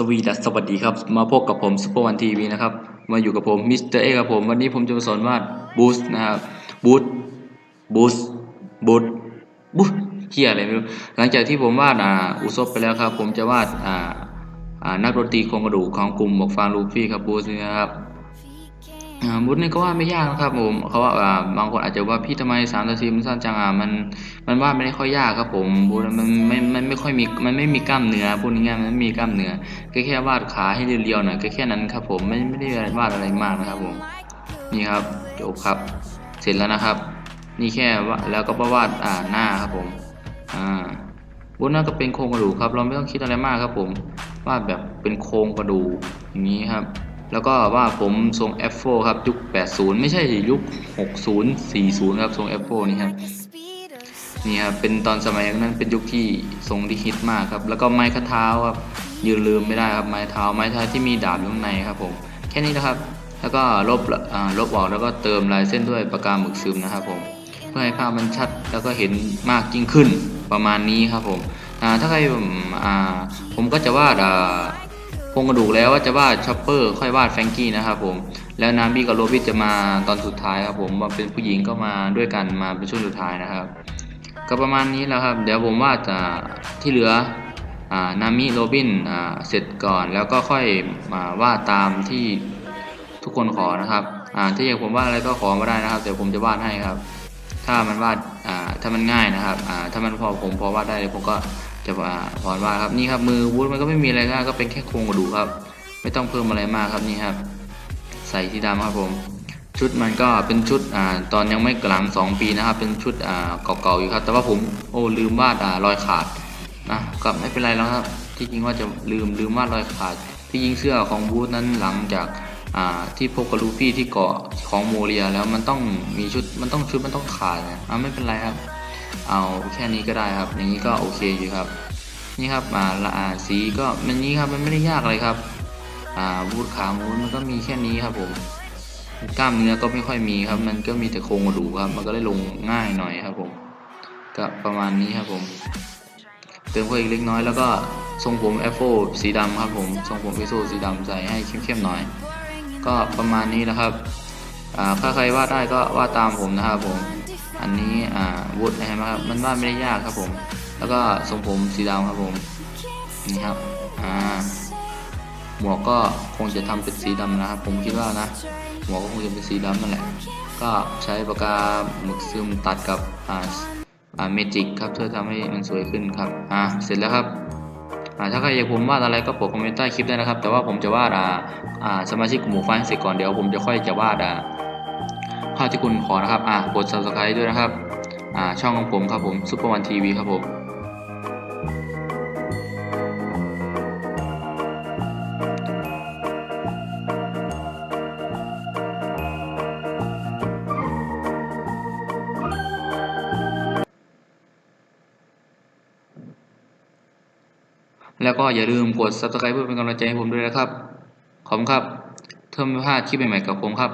สวีดัสสวัสดีครับ มาพบกับผมซุปเปอร์วันทีวีนะครับ มาอยู่กับผมมิสเตอร์เอครับผม วันนี้ผมจะมาสอนวาดบูสนะครับบูสบูสบูสบูสเฮียอะไรไม่รู้ หลังจากที่ผมวาดอ่าอุซบไปแล้วครับ ผมจะวาดอ่าอ่านักดนตรีโครงกระดูกของกลุ่มหมวกฟางลูฟี่ครับบูสนี่นะครับ อ่าบูธนี่ก็ว่าไม่ยากนะครับผมเขาว่าอ่าบางคนอาจจะว่าพี่ทำไมสามนาทีมันสั้นจังอะมันมันว่าไม่ได้ค่อยยากครับผมบูธมันไม่มันไม่ค่อยมีมันไม่มีกล้ามเนื้อพูดง่ายๆมันไม่มีกล้ามเนื้อแค่แค่วาดขาให้เรียวๆหน่อยแค่แค่นั้นครับผมไม่ไม่ได้วาดอะไรมากนะครับผมนี่ครับจบครับ เสร็จแล้วนะครับ นี่แค่ว่าแล้วก็วาดอ่าหน้าครับผมอ่าบูธหน้าก็เป็นโครงกระดูกครับ เราไม่ต้องคิดอะไรมากครับผมวาดแบบเป็นโครงกระดูกอย่างนี้ครับ แล้วก็ว่าผมทรง F4 ครับยุค 80 ไม่ใช่ยุค 60 40 ครับทรง F4 นี่ครับนี่ครับเป็นตอนสมัยนั้นเป็นยุคที่ทรงที่ฮิตมากครับ แล้วก็ไม้ข้าเท้าครับยืนลืมไม่ได้ครับไม้เท้าไม้เท้าที่มีดาบอยู่ข้างในครับผมแค่นี้นะครับ แล้วก็ลบอ่าลบออกแล้วก็เติมลายเส้นด้วยปากกาหมึกซึมนะครับผมเพื่อให้ภาพมันชัดแล้วก็เห็นมากยิ่งขึ้นประมาณนี้ครับผมถ้าใครอ่าผมก็จะวาด อ่าโคงกระดูกแล้วว่าจะวาดชอปเปอร์ค่อยวาดแฟงกี้นะครับผมแล้วนาบี้กับโรบิทจะมาตอนสุดท้ายครับผมมาเป็นผู้หญิงก็มาด้วยกันมาเป็นช่วงสุดท้ายนะครับ ก็ประมาณนี้แล้วครับ เดี๋ยวผมวาดอ่าที่เหลืออ่านามิโรบินอ่าเสร็จก่อนแล้วก็ค่อยมาวาดตามที่ทุกคนขอนะครับอ่าถ้าอยากผมวาดอะไรก็ขอมาได้นะครับเดี๋ยวผมจะวาดให้ครับ ถ้ามันวาดอ่าถ้ามันง่ายนะครับอ่าถ้ามันพอผมพอวาดได้เลยผมก็ จะอ่าพอวาครับนี่ครับมือวูดมันก็ไม่มีอะไรนะก็เป็นแค่โครงกระดูกครับ ไม่ต้องเพิ่มอะไรมากครับนี่ครับ ใส่สีดำครับผม ชุดมันก็เป็นชุดอ่าตอนยังไม่กลางสองปีนะครับ เป็นชุดอ่าเก่าๆอยู่ครับ แต่ว่าผมโอ้ลืมวาดอ่ารอยขาดนะก็ไม่เป็นไรแล้วครับ ที่จริงว่าจะลืมลืมวาดรอยขาด ที่ยิงเสื้อของบูธนั้นหลังจากอ่าที่พบกับลูฟี่ที่เกาะของโมเรียแล้วมันต้องมีชุดมันต้องชุดมันต้องขาดนะอ่าไม่เป็นไรครับ เอาแค่นี้ก็ได้ครับ อย่างนี้ก็โอเคอยู่ครับ นี่ครับอ่าละอาสีก็มันนี้ครับมันไม่ได้ยากเลยครับอ่าบูธขามูนมันก็มีแค่นี้ครับผมกล้ามเนื้อก็ไม่ค่อยมีครับ มันก็มีแต่โครงกระดูกครับ มันก็เลยลงง่ายหน่อยครับผมก็ประมาณนี้ครับผมเติมเพิ่มอีกเล็กน้อยแล้วก็ทรงผมแอฟโฟสีดำครับผมทรงผมเอโซสีดำใส่ให้เข้มๆหน่อย ก็ประมาณนี้นะครับอ่าถ้าใครวาดได้ก็วาดตามผมนะครับผม อันนี้อ่าวุฒนะครับ มันวาดไม่ได้ยากครับผม แล้วก็ทรงผมสีดำครับผมนี่ครับอ่าหมวกก็คงจะทำเป็นสีดำนะครับ ผมคิดว่านะ หมวกก็คงจะเป็นสีดำนั่นแหละ ก็ใช้ปากกาหมึกซึมตัดกับอ่าอ่าเมจิกครับเพื่อทำให้มันสวยขึ้นครับอ่าเสร็จแล้วครับอ่าถ้าใครอยากผมวาดอะไรก็โปรดคอมเมนต์ใต้คลิปได้นะครับ แต่ว่าผมจะวาดอ่าอ่าสมาชิกกลุ่มหมู่ฟ้าให้เสร็จก่อนเดี๋ยวผมจะค่อยจะวาดอ่า ภาพที่คุณขอนะครับอ่ากด subscribe ด้วยนะครับอ่าช่องของผมครับผมซุปเปอร์วันทีวีครับผมแล้วก็อย่าลืมกด subscribe เพื่อเป็นกำลังใจให้ผมด้วยนะครับ ขอบคุณครับ เพื่อไม่พลาดคลิปใหม่ๆกับผมครับ